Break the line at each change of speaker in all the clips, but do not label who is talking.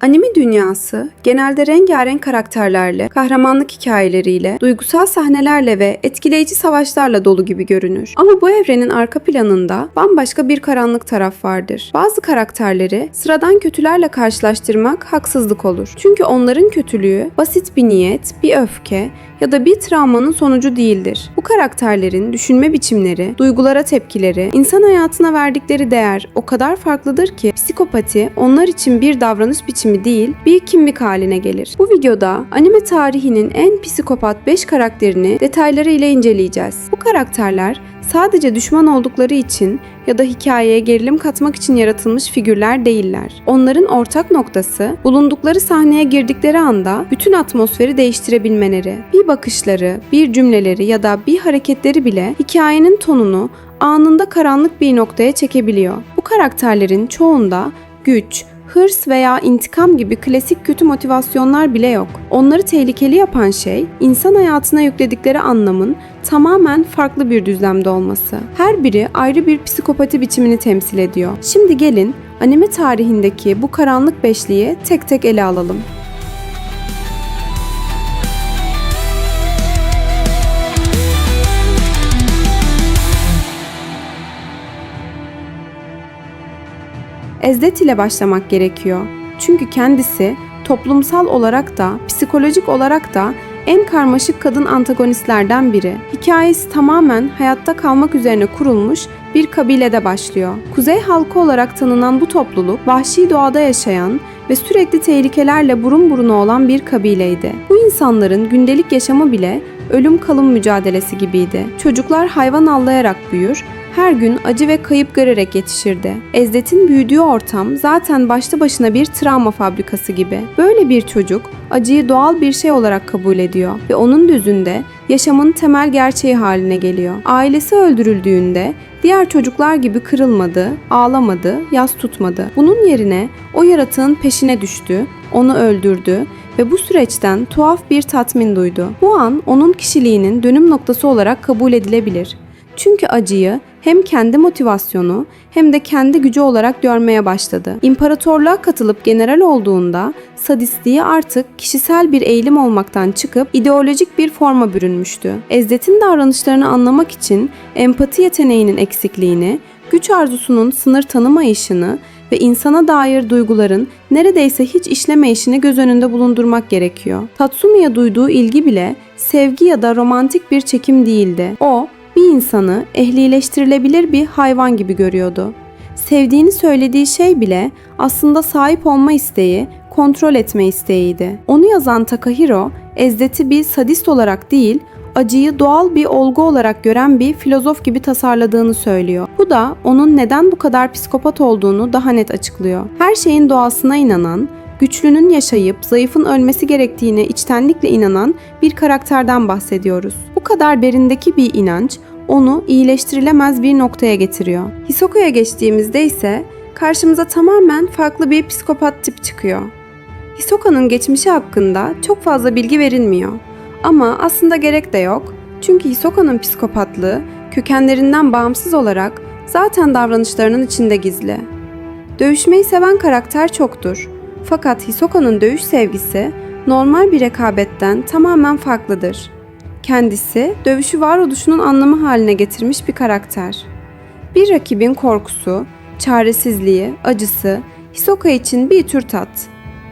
Anime dünyası genelde rengarenk karakterlerle, kahramanlık hikayeleriyle, duygusal sahnelerle ve etkileyici savaşlarla dolu gibi görünür. Ama bu evrenin arka planında bambaşka bir karanlık taraf vardır. Bazı karakterleri sıradan kötülerle karşılaştırmak haksızlık olur. Çünkü onların kötülüğü basit bir niyet, bir öfke ya da bir travmanın sonucu değildir. Bu karakterlerin düşünme biçimleri, duygulara tepkileri, insan hayatına verdikleri değer o kadar farklıdır ki psikopati onlar için bir davranış biçimi değil, bir kimlik haline gelir. Bu videoda anime tarihinin en psikopat 5 karakterini detaylarıyla inceleyeceğiz. Bu karakterler sadece düşman oldukları için ya da hikayeye gerilim katmak için yaratılmış figürler değiller. Onların ortak noktası bulundukları sahneye girdikleri anda bütün atmosferi değiştirebilmeleri. Bir bakışları, bir cümleleri ya da bir hareketleri bile hikayenin tonunu anında karanlık bir noktaya çekebiliyor. Bu karakterlerin çoğunda güç, hırs veya intikam gibi klasik kötü motivasyonlar bile yok. Onları tehlikeli yapan şey insan hayatına yükledikleri anlamın tamamen farklı bir düzlemde olması. Her biri ayrı bir psikopati biçimini temsil ediyor. Şimdi gelin anime tarihindeki bu karanlık beşliği tek tek ele alalım. Ezdet ile başlamak gerekiyor. Çünkü kendisi toplumsal olarak da psikolojik olarak da en karmaşık kadın antagonistlerden biri. Hikayesi tamamen hayatta kalmak üzerine kurulmuş bir kabilede başlıyor. Kuzey halkı olarak tanınan bu topluluk vahşi doğada yaşayan ve sürekli tehlikelerle burun buruna olan bir kabileydi. Bu insanların gündelik yaşamı bile ölüm kalım mücadelesi gibiydi. Çocuklar hayvan avlayarak büyür, her gün acı ve kayıp görerek yetişirdi. Ezdet'in büyüdüğü ortam zaten başlı başına bir travma fabrikası gibi. Böyle bir çocuk acıyı doğal bir şey olarak kabul ediyor ve onun düzünde yaşamın temel gerçeği haline geliyor. Ailesi öldürüldüğünde diğer çocuklar gibi kırılmadı, ağlamadı, yas tutmadı. Bunun yerine o yaratığın peşine düştü, onu öldürdü ve bu süreçten tuhaf bir tatmin duydu. Bu an onun kişiliğinin dönüm noktası olarak kabul edilebilir. Çünkü acıyı hem kendi motivasyonu hem de kendi gücü olarak görmeye başladı. İmparatorluğa katılıp general olduğunda sadistliği artık kişisel bir eğilim olmaktan çıkıp ideolojik bir forma bürünmüştü. Ezdet'in davranışlarını anlamak için empati yeteneğinin eksikliğini, güç arzusunun sınır tanımayışını ve insana dair duyguların neredeyse hiç işlemeyişini göz önünde bulundurmak gerekiyor. Tatsumi'ye duyduğu ilgi bile sevgi ya da romantik bir çekim değildi. O, insanı ehlileştirilebilir bir hayvan gibi görüyordu. Sevdiğini söylediği şey bile aslında sahip olma isteği, kontrol etme isteğiydi. Onu yazan Takahiro, Ezdet'i bir sadist olarak değil, acıyı doğal bir olgu olarak gören bir filozof gibi tasarladığını söylüyor. Bu da onun neden bu kadar psikopat olduğunu daha net açıklıyor. Her şeyin doğasına inanan, güçlünün yaşayıp zayıfın ölmesi gerektiğine içtenlikle inanan bir karakterden bahsediyoruz. Bu kadar derindeki bir inanç onu iyileştirilemez bir noktaya getiriyor. Hisoko'ya geçtiğimizde ise karşımıza tamamen farklı bir psikopat tip çıkıyor. Hisoka'nın geçmişi hakkında çok fazla bilgi verilmiyor. Ama aslında gerek de yok. Çünkü Hisoka'nın psikopatlığı kökenlerinden bağımsız olarak zaten davranışlarının içinde gizli. Dövüşmeyi seven karakter çoktur. Fakat Hisoka'nın dövüş sevgisi normal bir rekabetten tamamen farklıdır. Kendisi dövüşü varoluşunun anlamı haline getirmiş bir karakter. Bir rakibin korkusu, çaresizliği, acısı Hisoka için bir tür tat.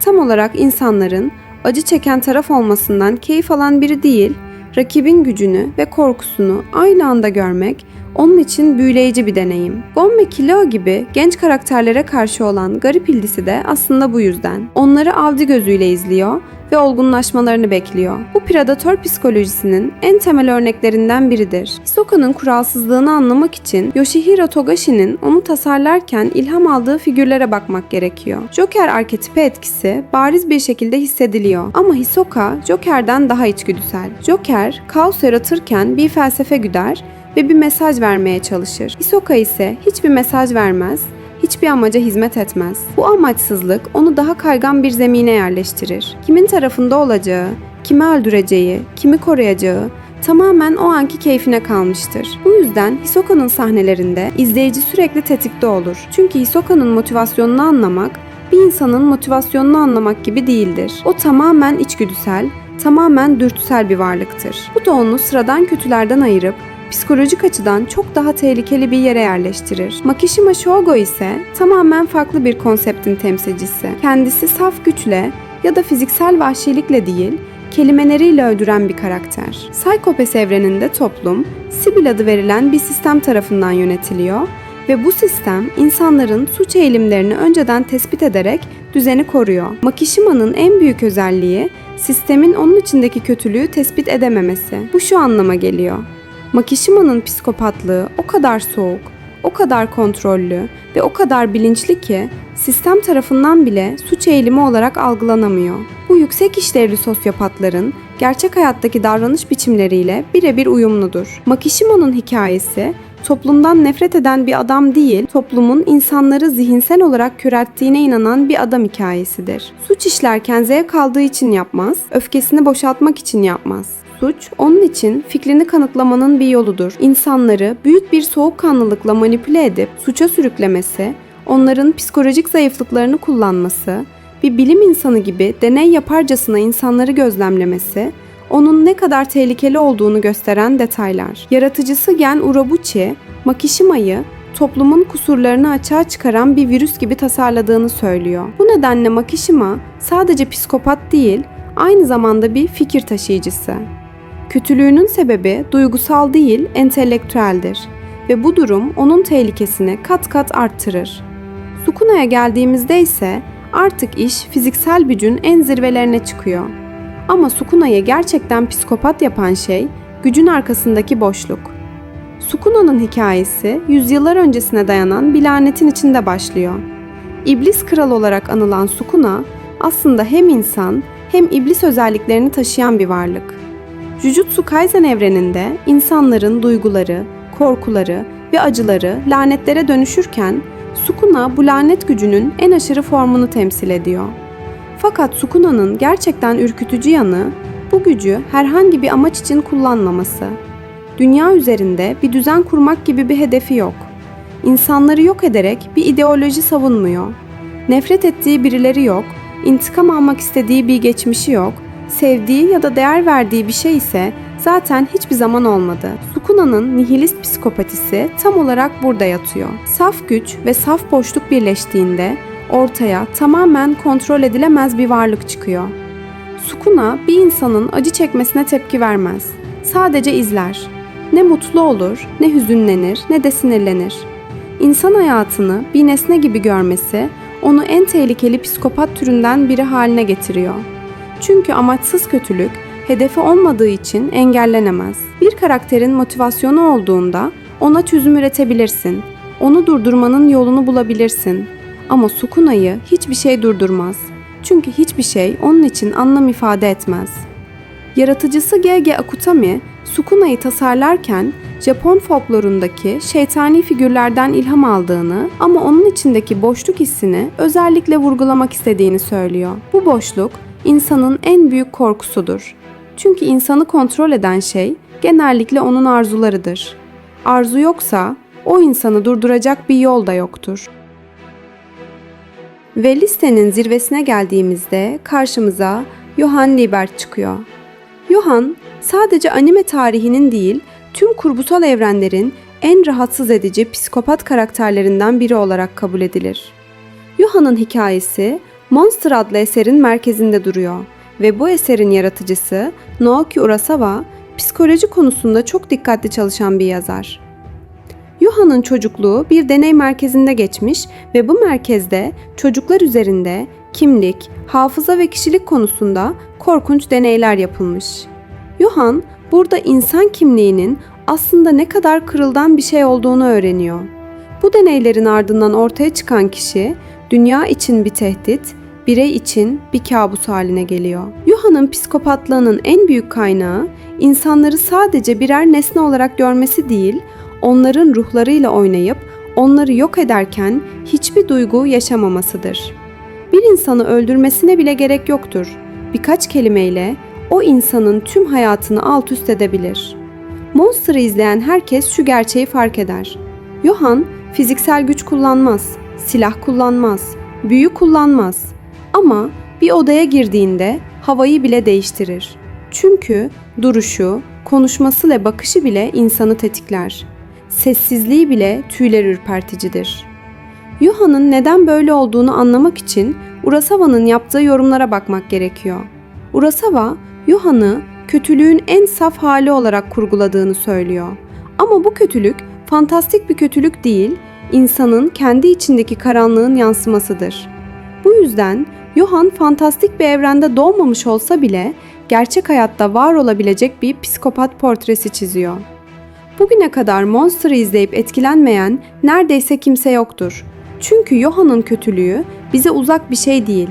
Tam olarak insanların acı çeken taraf olmasından keyif alan biri değil, rakibin gücünü ve korkusunu aynı anda görmek onun için büyüleyici bir deneyim. Gon ve Killua gibi genç karakterlere karşı olan garip ilgisi de aslında bu yüzden. Onları avcı gözüyle izliyor ve olgunlaşmalarını bekliyor. Bu predatör psikolojisinin en temel örneklerinden biridir. Hisoka'nın kuralsızlığını anlamak için Yoshihiro Togashi'nin onu tasarlarken ilham aldığı figürlere bakmak gerekiyor. Joker arketipi etkisi bariz bir şekilde hissediliyor ama Hisoka Joker'den daha içgüdüsel. Joker kaos yaratırken bir felsefe güder ve bir mesaj vermeye çalışır. Hisoka ise hiçbir mesaj vermez, hiçbir amaca hizmet etmez. Bu amaçsızlık onu daha kaygan bir zemine yerleştirir. Kimin tarafında olacağı, kimi öldüreceği, kimi koruyacağı tamamen o anki keyfine kalmıştır. Bu yüzden Hisoka'nın sahnelerinde izleyici sürekli tetikte olur. Çünkü Hisoka'nın motivasyonunu anlamak bir insanın motivasyonunu anlamak gibi değildir. O tamamen içgüdüsel, tamamen dürtüsel bir varlıktır. Bu da onu sıradan kötülerden ayırıp psikolojik açıdan çok daha tehlikeli bir yere yerleştirir. Makishima Shogo ise tamamen farklı bir konseptin temsilcisi. Kendisi saf güçle ya da fiziksel vahşilikle değil, kelimeleriyle öldüren bir karakter. Psychopath evreninde toplum, Sibyl adı verilen bir sistem tarafından yönetiliyor ve bu sistem insanların suç eğilimlerini önceden tespit ederek düzeni koruyor. Makishima'nın en büyük özelliği sistemin onun içindeki kötülüğü tespit edememesi. Bu şu anlama geliyor. Makishima'nın psikopatlığı o kadar soğuk, o kadar kontrollü ve o kadar bilinçli ki sistem tarafından bile suç eğilimi olarak algılanamıyor. Bu yüksek işlevli sosyopatların gerçek hayattaki davranış biçimleriyle birebir uyumludur. Makishima'nın hikayesi toplumdan nefret eden bir adam değil, toplumun insanları zihinsel olarak körelttiğine inanan bir adam hikayesidir. Suç işlerken zevk aldığı için yapmaz, öfkesini boşaltmak için yapmaz. Suç, onun için fikrini kanıtlamanın bir yoludur. İnsanları büyük bir soğukkanlılıkla manipüle edip suça sürüklemesi, onların psikolojik zayıflıklarını kullanması, bir bilim insanı gibi deney yaparcasına insanları gözlemlemesi, onun ne kadar tehlikeli olduğunu gösteren detaylar. Yaratıcısı Gen Urobuchi, Makishima'yı toplumun kusurlarını açığa çıkaran bir virüs gibi tasarladığını söylüyor. Bu nedenle Makishima sadece psikopat değil, aynı zamanda bir fikir taşıyıcısı. Kötülüğünün sebebi duygusal değil, entelektüeldir ve bu durum onun tehlikesini kat kat arttırır. Sukuna'ya geldiğimizde ise artık iş fiziksel gücün en zirvelerine çıkıyor. Ama Sukuna'yı gerçekten psikopat yapan şey gücün arkasındaki boşluk. Sukuna'nın hikayesi yüzyıllar öncesine dayanan bir lanetin içinde başlıyor. İblis kral olarak anılan Sukuna aslında hem insan hem iblis özelliklerini taşıyan bir varlık. Jujutsu Kaisen evreninde insanların duyguları, korkuları ve acıları lanetlere dönüşürken Sukuna bu lanet gücünün en aşırı formunu temsil ediyor. Fakat Sukuna'nın gerçekten ürkütücü yanı bu gücü herhangi bir amaç için kullanmaması. Dünya üzerinde bir düzen kurmak gibi bir hedefi yok. İnsanları yok ederek bir ideoloji savunmuyor. Nefret ettiği birileri yok, intikam almak istediği bir geçmişi yok, sevdiği ya da değer verdiği bir şey ise zaten hiçbir zaman olmadı. Sukuna'nın nihilist psikopatisi tam olarak burada yatıyor. Saf güç ve saf boşluk birleştiğinde ortaya tamamen kontrol edilemez bir varlık çıkıyor. Sukuna bir insanın acı çekmesine tepki vermez. Sadece izler. Ne mutlu olur, ne hüzünlenir, ne de sinirlenir. İnsan hayatını bir nesne gibi görmesi onu en tehlikeli psikopat türünden biri haline getiriyor. Çünkü amaçsız kötülük hedefi olmadığı için engellenemez. Bir karakterin motivasyonu olduğunda ona çözüm üretebilirsin. Onu durdurmanın yolunu bulabilirsin. Ama Sukuna'yı hiçbir şey durdurmaz. Çünkü hiçbir şey onun için anlam ifade etmez. Yaratıcısı G.G. Akutami, Sukuna'yı tasarlarken Japon folklorundaki şeytani figürlerden ilham aldığını ama onun içindeki boşluk hissini özellikle vurgulamak istediğini söylüyor. Bu boşluk insanın en büyük korkusudur. Çünkü insanı kontrol eden şey genellikle onun arzularıdır. Arzu yoksa o insanı durduracak bir yol da yoktur. Ve listenin zirvesine geldiğimizde karşımıza Johann Liebert çıkıyor. Johann sadece anime tarihinin değil, tüm kurgusal evrenlerin en rahatsız edici psikopat karakterlerinden biri olarak kabul edilir. Johann'ın hikayesi Monster adlı eserin merkezinde duruyor ve bu eserin yaratıcısı Naoki Urasawa psikoloji konusunda çok dikkatli çalışan bir yazar. Johann'ın çocukluğu bir deney merkezinde geçmiş ve bu merkezde çocuklar üzerinde kimlik, hafıza ve kişilik konusunda korkunç deneyler yapılmış. Johann burada insan kimliğinin aslında ne kadar kırıldan bir şey olduğunu öğreniyor. Bu deneylerin ardından ortaya çıkan kişi dünya için bir tehdit, birey için bir kabus haline geliyor. Johann'ın psikopatlığının en büyük kaynağı insanları sadece birer nesne olarak görmesi değil, onların ruhlarıyla oynayıp onları yok ederken hiçbir duygu yaşamamasıdır. Bir insanı öldürmesine bile gerek yoktur. Birkaç kelimeyle o insanın tüm hayatını alt üst edebilir. Monster'ı izleyen herkes şu gerçeği fark eder. Johan fiziksel güç kullanmaz, silah kullanmaz, Büyü kullanmaz. Ama bir odaya girdiğinde havayı bile değiştirir. Çünkü duruşu, konuşması ve bakışı bile insanı tetikler. Sessizliği bile tüyler ürperticidir. Yuha'nın neden böyle olduğunu anlamak için Urasawa'nın yaptığı yorumlara bakmak gerekiyor. Urasawa, Yuha'nı kötülüğün en saf hali olarak kurguladığını söylüyor. Ama bu kötülük fantastik bir kötülük değil, insanın kendi içindeki karanlığın yansımasıdır. Bu yüzden Johann fantastik bir evrende doğmamış olsa bile gerçek hayatta var olabilecek bir psikopat portresi çiziyor. Bugüne kadar Monster'ı izleyip etkilenmeyen neredeyse kimse yoktur. Çünkü Johann'ın kötülüğü bize uzak bir şey değil.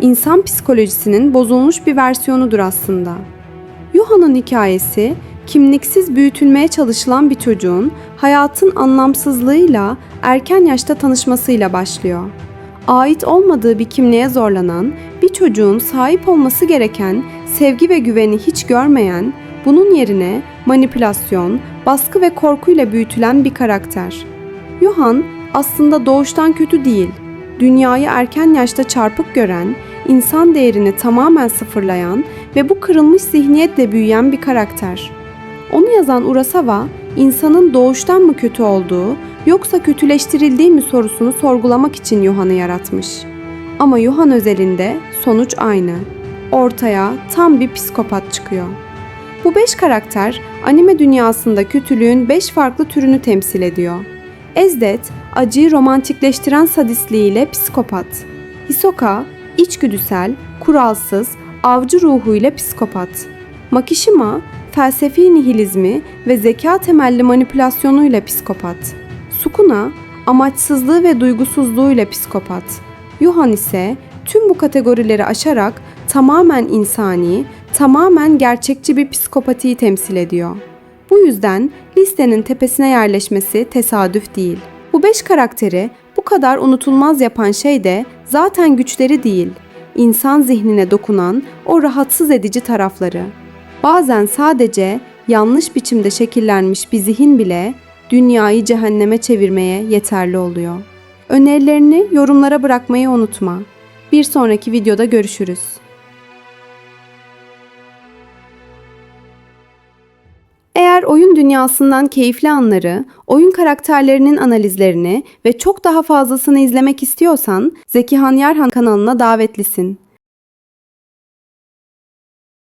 İnsan psikolojisinin bozulmuş bir versiyonudur aslında. Johann'ın hikayesi kimliksiz büyütülmeye çalışılan bir çocuğun hayatın anlamsızlığıyla erken yaşta tanışmasıyla başlıyor. Ait olmadığı bir kimliğe zorlanan, bir çocuğun sahip olması gereken sevgi ve güveni hiç görmeyen, bunun yerine manipülasyon, baskı ve korkuyla büyütülen bir karakter. Johann aslında doğuştan kötü değil. Dünyayı erken yaşta çarpık gören, insan değerini tamamen sıfırlayan ve bu kırılmış zihniyetle büyüyen bir karakter. Onu yazan Urasawa, insanın doğuştan mı kötü olduğu yoksa kötüleştirildiği mi sorusunu sorgulamak için Johann'ı yaratmış. Ama Johann özelinde sonuç aynı. Ortaya tam bir psikopat çıkıyor. Bu beş karakter anime dünyasında kötülüğün beş farklı türünü temsil ediyor. Ezdet, acıyı romantikleştiren sadistliğiyle psikopat. Hisoka, içgüdüsel, kuralsız, avcı ruhuyla psikopat. Makishima, felsefi nihilizmi ve zeka temelli manipülasyonuyla psikopat. Sukuna, amaçsızlığı ve duygusuzluğuyla psikopat. Yuhan ise tüm bu kategorileri aşarak tamamen insani, tamamen gerçekçi bir psikopatiyi temsil ediyor. Bu yüzden listenin tepesine yerleşmesi tesadüf değil. Bu beş karakteri bu kadar unutulmaz yapan şey de zaten güçleri değil, insan zihnine dokunan o rahatsız edici tarafları. Bazen sadece yanlış biçimde şekillenmiş bir zihin bile dünyayı cehenneme çevirmeye yeterli oluyor. Önerilerini yorumlara bırakmayı unutma. Bir sonraki videoda görüşürüz. Eğer oyun dünyasından keyifli anları, oyun karakterlerinin analizlerini ve çok daha fazlasını izlemek istiyorsan Zeki Han Yarhan kanalına davetlisin.